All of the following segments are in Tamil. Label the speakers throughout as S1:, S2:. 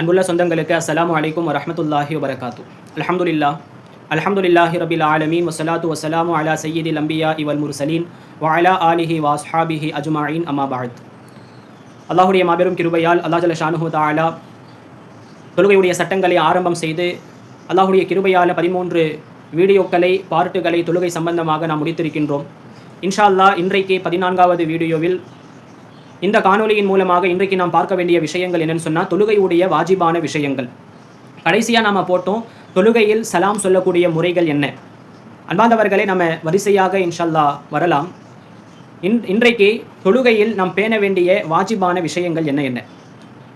S1: அன்புள்ள சொந்தங்களுக்கு அஸ்லாம் அலைக்கும் வரமத்துல்லாஹி வரகாத்து அலமதுல்லா அலமதுல்லாஹி ரபில் ஆலமீன். வசலாத்து வசலாமு அலா சையீதி லம்பியா இவல் முர்சலீன். வாலா ஆலிஹி வாஸ்ஹாபிஹி அஜ்மாயின். அம்மா அல்லாஹுடைய மாபெரும் கிருபையால் அல்லாஹ் ஜல்ல ஷானுஹு தஆலா தொழுகையுடைய சட்டங்களை ஆரம்பம் செய்து அல்லாஹுடைய கிருபையால் பதிமூன்று வீடியோக்களை பார்ட்டுகளை தொழுகை சம்பந்தமாக நாம் முடித்திருக்கின்றோம். இன்ஷா அல்லாஹ் இன்றைக்கு பதினான்காவது வீடியோவில் இந்த காணொலியின் மூலமாக இன்றைக்கு நாம் பார்க்க வேண்டிய விஷயங்கள் என்னன்னு சொன்னால் தொழுகையுடைய வாஜிபான விஷயங்கள். கடைசியாக நாம் போட்டோம் தொழுகையில் சலாம் சொல்லக்கூடிய முறைகள் என்ன? அன்பாந்தவர்களை நம்ம வரிசையாக இன்ஷல்லா வரலாம். இன் இன்றைக்கு தொழுகையில் நாம் பேண வேண்டிய வாஜிபான விஷயங்கள் என்ன என்ன?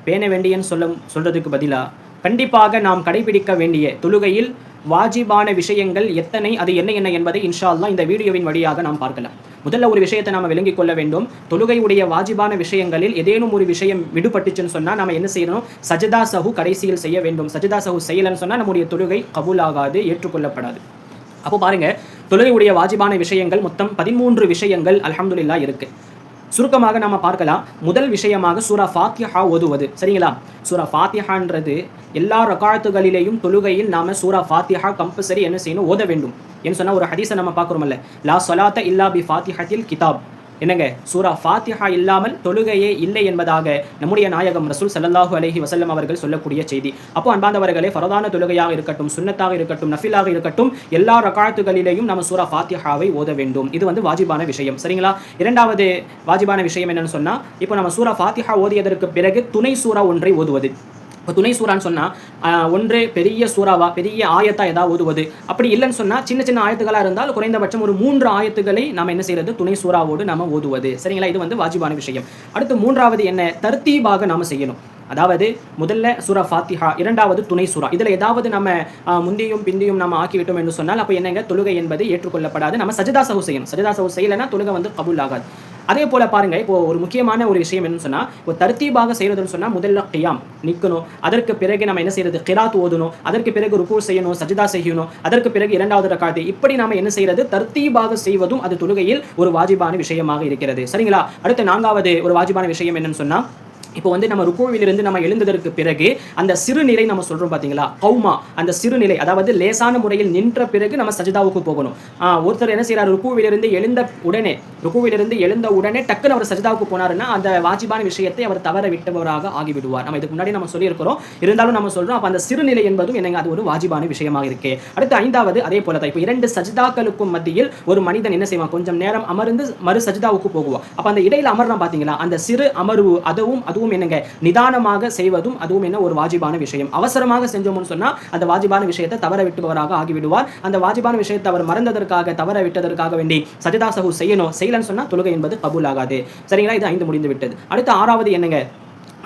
S1: பேண வேண்டியன்னு சொல்ல சொல்கிறதுக்கு பதிலாக கண்டிப்பாக நாம் கடைபிடிக்க வேண்டிய தொழுகையில் வாஜிபான விஷயங்கள் எத்தனை அது என்ன என்ன என்பதை இன்ஷா அல்லாஹ் இந்த வீடியோவின் வழியாக நாம் பார்க்கலாம். முதல்ல ஒரு விஷயத்தை நாம் விளங்கிக் கொள்ள வேண்டும். தொழுகையுடைய வாஜிபான விஷயங்களில் ஏதேனும் ஒரு விஷயம் விடுபட்டுச்சுன்னு சொன்னால் நம்ம என்ன செய்யணும்? சஜதா சஹு கடைசியில் செய்ய வேண்டும். சஜதா சஹு செய்யலன்னு சொன்னால் நம்முடைய தொழுகை கபூலாகாது ஏற்றுக்கொள்ளப்படாது. அப்போ பாருங்க தொழுகையுடைய வாஜிபான விஷயங்கள் மொத்தம் பதிமூன்று விஷயங்கள் அலமதுல்லா இருக்கு. சுருக்கமாக நம்ம பார்க்கலாம். முதல் விஷயமாக சூரா ஃபாத்திஹா ஓதுவது. சரிங்களா? சூரா ஃபாத்திஹான்றது எல்லா ரகாத்துகளிலேயும் தொழுகையில் நாம சூரா ஃபாத்திஹா கம்பல்சரி என்ன செய்யணும்? ஓத வேண்டும். என்ன சொன்னா ஒரு ஹதீஸை நம்ம பார்க்குறோம்ல லா சொலாத்த இல்லா பி ஃபாத்திஹத்தில் கிதாப். என்னங்க? சூரா ஃபாத்திஹா இல்லாமல் தொழுகையே இல்லை என்பதாக நம்முடைய நாயகம் ரசூல் சல்லாஹூ அலஹி வசல்லம் அவர்கள் சொல்லக்கூடிய செய்தி. அப்போ அன்பாந்தவர்களே ஃபரதான தொழுகையாக இருக்கட்டும் சுன்னத்தாக இருக்கட்டும் நஃபிலாக இருக்கட்டும் எல்லா ரகாத்துகளிலேயும் நம்ம சூரா ஃபாத்திஹாவை ஓத வேண்டும். இது வந்து வாஜிபான விஷயம். சரிங்களா? இரண்டாவது வாஜிபான விஷயம் என்னன்னு சொன்னால் இப்போ நம்ம சூரா ஃபாத்திஹா ஓதியதற்கு பிறகு துணை சூரா ஒன்றை ஓதுவது. இப்போ துணை சூறான்னு சொன்னால் ஒன்று பெரிய சூறாவா பெரிய ஆயத்தா ஏதாவது ஓதுவது. அப்படி இல்லைன்னு சொன்னால் சின்ன சின்ன ஆயத்துகளாக இருந்தால் குறைந்தபட்சம் ஒரு மூன்று ஆயத்துகளை நம்ம என்ன செய்யறது? துணை சூறாவோடு நம்ம ஓதுவது. சரிங்களா? இது வந்து வாஜிபான விஷயம். அடுத்து மூன்றாவது என்ன? தர்த்தீபாக நாம் செய்யணும். அதாவது முதல்ல சூரா ஃபாத்திஹா இரண்டாவது துணை சூரா இதில் ஏதாவது நம்ம முந்தியும் பிந்தியும் நம்ம ஆக்கிவிட்டோம் என்று சொன்னால் அப்போ என்னங்க? தொழுகை என்பது ஏற்றுக்கொள்ளப்படாது. நம்ம சஜிதா சவு செய்யணும். சஜிதா சவு செய்யலைன்னா தொழுகை வந்து கபூல் ஆகாது. அதே போல பாருங்க இப்போ ஒரு முக்கியமான ஒரு விஷயம் என்னன்னு சொன்னா இப்போ தர்த்தீபாக செய்யறதுன்னு சொன்னா முதல்ல கியாம் நிற்கணும் அதற்கு பிறகு நம்ம என்ன செய்யறது கிராத் ஓதணும். அதற்கு பிறகு ருக்கு செய்யணும் சஜிதா செய்யணும். அதற்கு பிறகு இரண்டாவது ரக்காத்து இப்படி நாம என்ன செய்யறது தர்த்தீபாக செய்வதும் அது தொழுகையில் ஒரு வாஜிபான விஷயமாக இருக்கிறது. சரிங்களா? அடுத்த நான்காவது ஒரு வாஜிபான விஷயம் என்னன்னு சொன்னா இப்போ வந்து நம்ம ருக்குவிலிருந்து நம்ம எழுந்ததற்கு பிறகு அந்த சிறுநிலை நம்ம சொல்றோம் பாத்தீங்களா? கௌமா. அந்த சிறுநிலை அதாவது லேசான முறையில் நின்ற பிறகு நம்ம சஜிதாவுக்கு போகணும். ஒருத்தர் என்ன செய்யறாரு ருக்குவிலிருந்து எழுந்த உடனே ருக்குவிலிருந்து எழுந்த உடனே டக்குன்னு அவர் சஜிதாவுக்கு போனாருன்னா அந்த வாஜிபான விஷயத்தை அவர் தவற விட்டவராக ஆகிவிடுவார். நம்ம இதுக்கு முன்னாடி நம்ம சொல்லியிருக்கிறோம். இருந்தாலும் நம்ம சொல்றோம் அப்போ அந்த சிறுநிலை என்பதும் என்னங்க அது ஒரு வாஜிபான விஷயமாக இருக்கு. அடுத்து ஐந்தாவது அதே போல தான் இப்போ இரண்டு சஜிதாக்களுக்கும் மத்தியில் ஒரு மனிதன் என்ன செய்வான்? கொஞ்சம் நேரம் அமர்ந்து மறு சஜிதாவுக்கு போகுவான். அப்போ அந்த இடையில அமர்றான் பாத்தீங்களா? அந்த சிறு அமர்வு அதுவும் அதுவும் என்னங்க நிதானமாக செய்வதும் அதுவும் என்ன ஒரு வாஜிபான விஷயம். அவசரமாக செஞ்சோம்னு சொன்னா அந்த வாஜிபான விஷயத்தை தவற விட்டுபவராக ஆகிவிடுவார். அந்த வாஜிபான விஷயத்தை அவர் மறந்ததற்காக தவற விட்டதற்காக வேண்டி சஜிதா சகு செய்யணும் செய்யலன்னு சொன்னா தொழுகை என்பது கபூல் ஆகாது சரிங்களா? இது ஐந்து முடிந்து விட்டது. அடுத்து ஆறாவது என்னங்க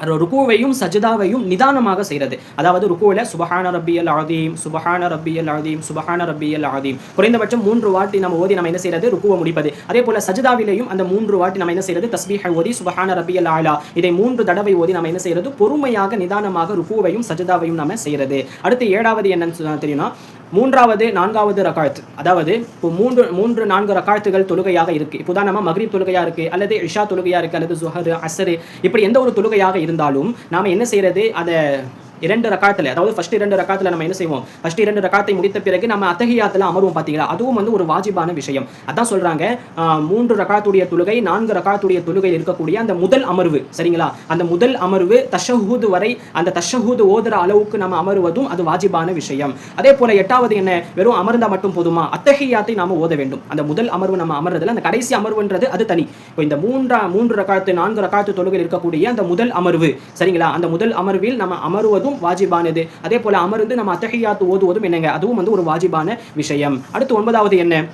S1: ருக்குவையும் சஜிதாவையும் நிதானமாக செய்கிறது. அதாவது ருக்குவில் சுபஹான ரப்பியல் ஆதீம் சுபஹான ரப்பியல் ஆதீம் சுபஹான ரப்பியல் ஆதீம். குறைந்தபட்சம் மூன்று வாட்டி நம்ம ஓதி நம்ம என்ன செய்யறது? ருக்குவை முடிப்பது. அதே போல சஜிதாவிலையும் அந்த மூன்று வாட்டி நம்ம என்ன செய்யறது? தஸ்பீஹை ஓதி சுபஹான ரப்பியல் ஆலா. இதை மூன்று தடவை ஓதி நம்ம என்ன செய்யறது? பொறுமையாக நிதானமாக ருக்குவையும் சஜிதாவையும் நம்ம செய்யறது. அடுத்து ஏழாவது என்னன்னு தெரியும்னா மூன்றாவது நான்காவது ரகாயத்து அதாவது இப்போ மூன்று மூன்று நான்கு ரகாயத்துகள் தொழுகையாக இருக்கு. இப்போ நம்ம மகரீப் தொழுகையா இருக்கு அல்லது இஷா தொழுகையா இருக்கு அல்லது சுஹர் அசரு இப்படி எந்த ஒரு தொழுகையாக இருந்தாலும் நாம என்ன செய்யறது? அதை இரண்டு ரக்காத்தில் அதாவது ஃபர்ஸ்ட் இரண்டு ரக்காத்தில் நம்ம என்ன செய்வோம்? ஃபர்ஸ்ட் இரண்டு ரக்காத்தை முடித்த பிறகு நம்ம அத்தகையாத்தில் அமர்வோம் பார்த்தீங்களா அதுவும் வந்து ஒரு வாஜிபான விஷயம். அதான் சொல்கிறாங்க மூன்று ரக்காத்துடைய தொழுகை நான்கு ரக்காத்துடைய தொழுகையில் இருக்கக்கூடிய அந்த முதல் அமர்வு சரிங்களா? அந்த முதல் அமர்வு தஷஹூது வரை அந்த தஷஹூது ஓதுற அளவுக்கு நம்ம அமருவதும் அது வாஜிபான விஷயம். அதே போல எட்டாவது என்ன? வெறும் அமர்ந்தா மட்டும் போதுமா? அத்தகையாத்தை நாம ஓத வேண்டும். அந்த முதல் அமர்வு நம்ம அமர்றதுல அந்த கடைசி அமர்வுன்றது அது தனி. இப்போ இந்த மூன்றா மூன்று ரக்காத்து நான்கு ரக்காத்து தொழுகையில் இருக்கக்கூடிய அந்த முதல் அமர்வு சரிங்களா? அந்த முதல் அமர்வில் நம்ம அமருவது ஓதுவதும் வாஜிபானது. அதே போல அமர்ந்து நம்ம அத்தகையாத்து ஓதுவதும் என்னங்க? அதுவும் வந்து ஒரு வாஜிபான விஷயம். அடுத்து ஒன்பதாவது என்ன?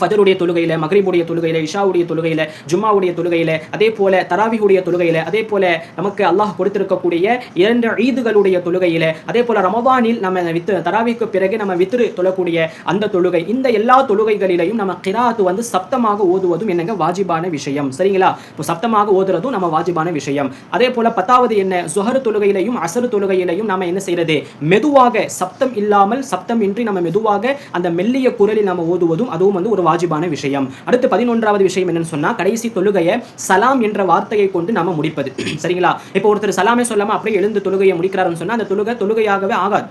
S1: ஃபஜருடைய தொழுகையில் மகரிபுடைய தொழுகையில் இஷாவுடைய தொழுகையில் ஜும்மாவுடைய தொழுகையில் அதே போல தராவிகுடைய தொழுகையில் அதே போல நமக்கு அல்லாஹ் கொடுத்திருக்கக்கூடிய இரண்டு ஈதுகளுடைய தொழுகையில் அதே போல ரமபானில் நம்ம வித்து தராவிக்கு பிறகு நம்ம வித்துரு தொழக்கூடிய அந்த தொழுகை இந்த எல்லா தொழுகைகளிலையும் நம்ம கிராத்து வந்து சப்தமாக ஓதுவதும் என்னங்க வாஜிபான விஷயம். சரிங்களா? இப்போ சப்தமாக ஓதுறதும் நம்ம வாஜிபான விஷயம். அதே போல பத்தாவது என்ன? சுஹரு தொழுகையிலையும் அசரு தொழுகையிலையும் நம்ம என்ன செய்யறது? மெதுவாக சப்தம் இல்லாமல் சப்தம் இன்றி நம்ம மெதுவாக அந்த மெல்லிய குரலில் நம்ம ஓதுவதும் அதுவும் வந்து ஒரு வாஜிபான விஷயம். அடுத்து பதினொன்றாவது விஷயம் என்னன்னு சொன்னா கடைசி தொழுகையை சலாம் என்ற வார்த்தையை கொண்டு நாம முடிப்பது. சரிங்களா? இப்போ ஒருத்தர் சலாமே சொல்லாம அப்படியே எழுந்து தொழுகையை முடிக்கிறாருன்னு சொன்னா அந்த தொழுகை தொழுகையாகவே ஆகாது.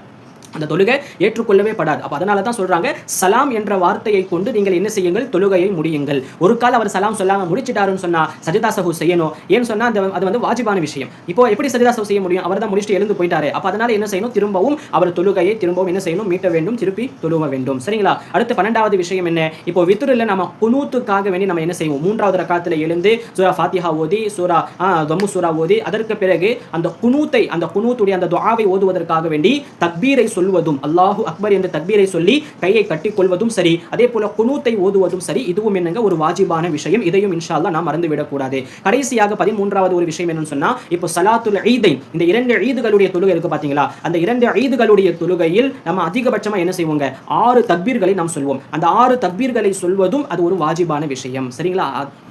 S1: அந்த தொழுகை ஏற்றுக்கொள்ளவே படாது. அப்போ அதனால தான் சொல்றாங்க சலாம் என்ற வார்த்தையை கொண்டு நீங்கள் என்ன செய்யுங்கள்? தொழுகையை முடியுங்கள். ஒரு கால் அவர் சலாம் சொல்லாமல் முடிச்சிட்டாருன்னு சொன்னா சஜிதா சகு செய்யணும். ஏன்னு சொன்னால் அந்த அது வந்து வாஜிபான விஷயம். இப்போ எப்படி சஜிதா சஹு செய்ய முடியும்? அவர் தான் முடிச்சுட்டு எழுந்து போயிட்டாரு. அப்போ அதனால என்ன செய்யணும்? திரும்பவும் அவர் தொழுகையை திரும்பவும் என்ன செய்யணும்? மீட்ட வேண்டும் திருப்பி தொழுவ வேண்டும். சரிங்களா? அடுத்து பன்னெண்டாவது விஷயம் என்ன? இப்போ வித்துரில் நம்ம குனூத்துக்காக வேண்டி நம்ம என்ன செய்வோம்? மூன்றாவது ரக்காத்துல எழுந்து சூரா ஃபாத்திஹா ஓதி சூரா தம்மு சூரா ஓதி அதற்கு பிறகு அந்த குனூத்தை அந்த குனூத்துடைய அந்த துவாவை ஓதுவதற்காக வேண்டி தக்பீரை சொல்வதும் அல்லாஹு அக்பர் என்ற தக்பீரை சொல்லி கையை கட்டி கொள்வதும் சரி அதே போல குனூத்தை ஓதுவதும் சரி இதுவும் என்னங்க ஒரு வாஜிபான விஷயம். இதையும் இன்ஷால்லா நாம் மறந்துவிடக்கூடாது. கடைசியாக பதிமூன்றாவது ஒரு விஷயம் என்னன்னு சொன்னா இப்போ சலாத்துல் ஈதை இந்த இரண்டு ஈதுகளுடைய தொழுகை இருக்கு பாத்தீங்களா? அந்த இரண்டு ஈதுகளுடைய தொழுகையில் நம்ம அதிகபட்சமா என்ன செய்வோங்க? ஆறு தக்பீர்களை நாம் சொல்வோம். அந்த ஆறு தக்பீர்களை சொல்வதும் அது ஒரு வாஜிபான விஷயம். சரிங்களா?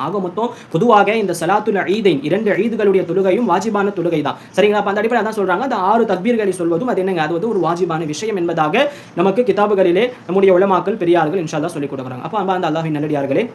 S1: ஆக மொத்தம் பொதுவாக இந்த சலாத்துல் ஈதை இரண்டு ஈதுகளுடைய தொழுகையும் வாஜிபான தொழுகை தான் சரிங்களா அந்த அடிப்படையில் அதான் சொல்றாங்க. அந்த ஆறு தக்பீர்களை சொல்வதும் அது என்னங்க? அது வந்து ஒரு வாஜிபான விஷயம் என்பதாக நமக்கு கிதாபுகளிலே நம்முடைய உளமாக்கல் பெரியார்கள் இன்ஷால்லா சொல்லிக் கொடுக்குறாங்க. அப்போ அன்பா அந்த அல்லாஹின் நல்லடியார்களே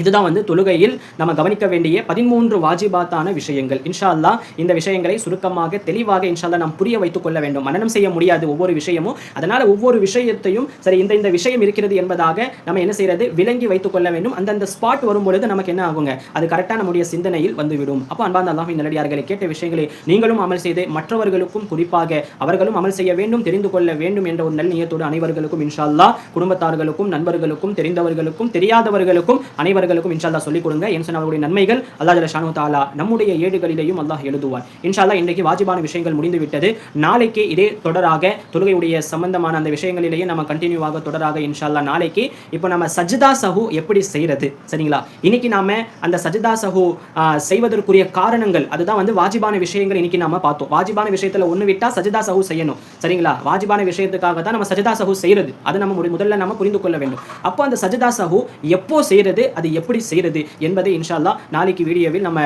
S1: இதுதான் வந்து தொழுகையில் நம்ம கவனிக்க வேண்டிய பதிமூன்று வாஜிபாத்தான விஷயங்கள். இன்ஷால்லா இந்த விஷயங்களை சுருக்கமாக தெளிவாக இன்ஷால்லா நாம் புரிய வைத்துக் கொள்ள வேண்டும். மனனம் செய்ய முடியாது ஒவ்வொரு விஷயமும். அதனால ஒவ்வொரு விஷயத்தையும் சரி இந்த இந்த விஷயம் இருக்கிறது என்பதாக நம்ம என்ன செய்யறது? விளங்கி வைத்துக் கொள்ள வேண்டும். அந்தந்த ஸ்பாட் வரும்பொழுது நமக்கு என்ன ஆகுங்க? அது கரெக்டாக நம்முடைய சிந்தனையில் வந்துவிடும். அப்போ அன்பார்ந்த அல்லாஹின் நல்லடியார்களை கேட்ட விஷயங்களை நீங்களும் அமல் செய்து மற்றவர்களுக்கும் குறிப்பாக அவர்களும் அமல் செய்ய வேண்டும் தெரிந்து கொள்ள வேண்டும் என்ற ஒரு நல்ல நியத்தோடு அனைவர்களுக்கும் இன்ஷால்லா குடும்பத்தார்களுக்கும் நண்பர்களுக்கும் தெரிந்தவர்களுக்கும் தெரியாதவர்களுக்கும் அனைவரும் இன்ஷா இன்ஷால்லா சொல்லிக் கொடுங்க என் சொன்ன அவருடைய நன்மைகள் அல்லா ஜல ஷானு தாலா நம்முடைய ஏடுகளிலேயும் அல்லாஹ் எழுதுவார் இன்ஷால்லா இன்றைக்கு வாஜிபான விஷயங்கள் முடிந்துவிட்டது. நாளைக்கு இதே தொடராக தொழுகையுடைய சம்பந்தமான அந்த விஷயங்களிலேயே நம்ம கண்டினியூவாக தொடராக இன்ஷால்லா நாளைக்கு இப்போ நம்ம சஜிதா சஹு எப்படி செய்யறது? சரிங்களா? இன்னைக்கு நாம அந்த சஜிதா சஹு செய்வதற்குரிய காரணங்கள் அதுதான் வந்து வாஜிபான விஷயங்கள் இன்னைக்கு நாம பார்த்தோம். வாஜிபான விஷயத்துல ஒன்று விட்டா சஜிதா சஹு செய்யணும். சரிங்களா? வாஜிபான விஷயத்துக்காக தான் நம்ம சஜிதா சஹு செய்யறது. அது நம்ம முதல்ல நம்ம புரிந்து கொள்ள வேண்டும். அப்போ அந்த சஜிதா சஹு எப்போ செய்யறது? அது எப்படி செய்யறது என்பதை இன்ஷா அல்லாஹ் நாளைக்கு வீடியோவில் நம்ம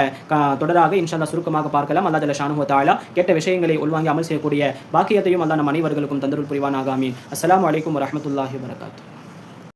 S1: தொடராக இன்ஷா அல்லாஹ் சுருக்கமாக பார்க்கலாம். அல்லாஹ் ஜல்ல ஷானுஹு கெட்ட கேட்ட விஷயங்களை உள்வாங்கி அமல் செய்யக்கூடிய பாக்கியத்தையும் அல்லா நம் அனைவர்களுக்கும் தந்தருள் புரிவானாக. ஆமீன். அஸ்லாம் வலைக்கம் வரமத்துல்லாஹி வரகாத்து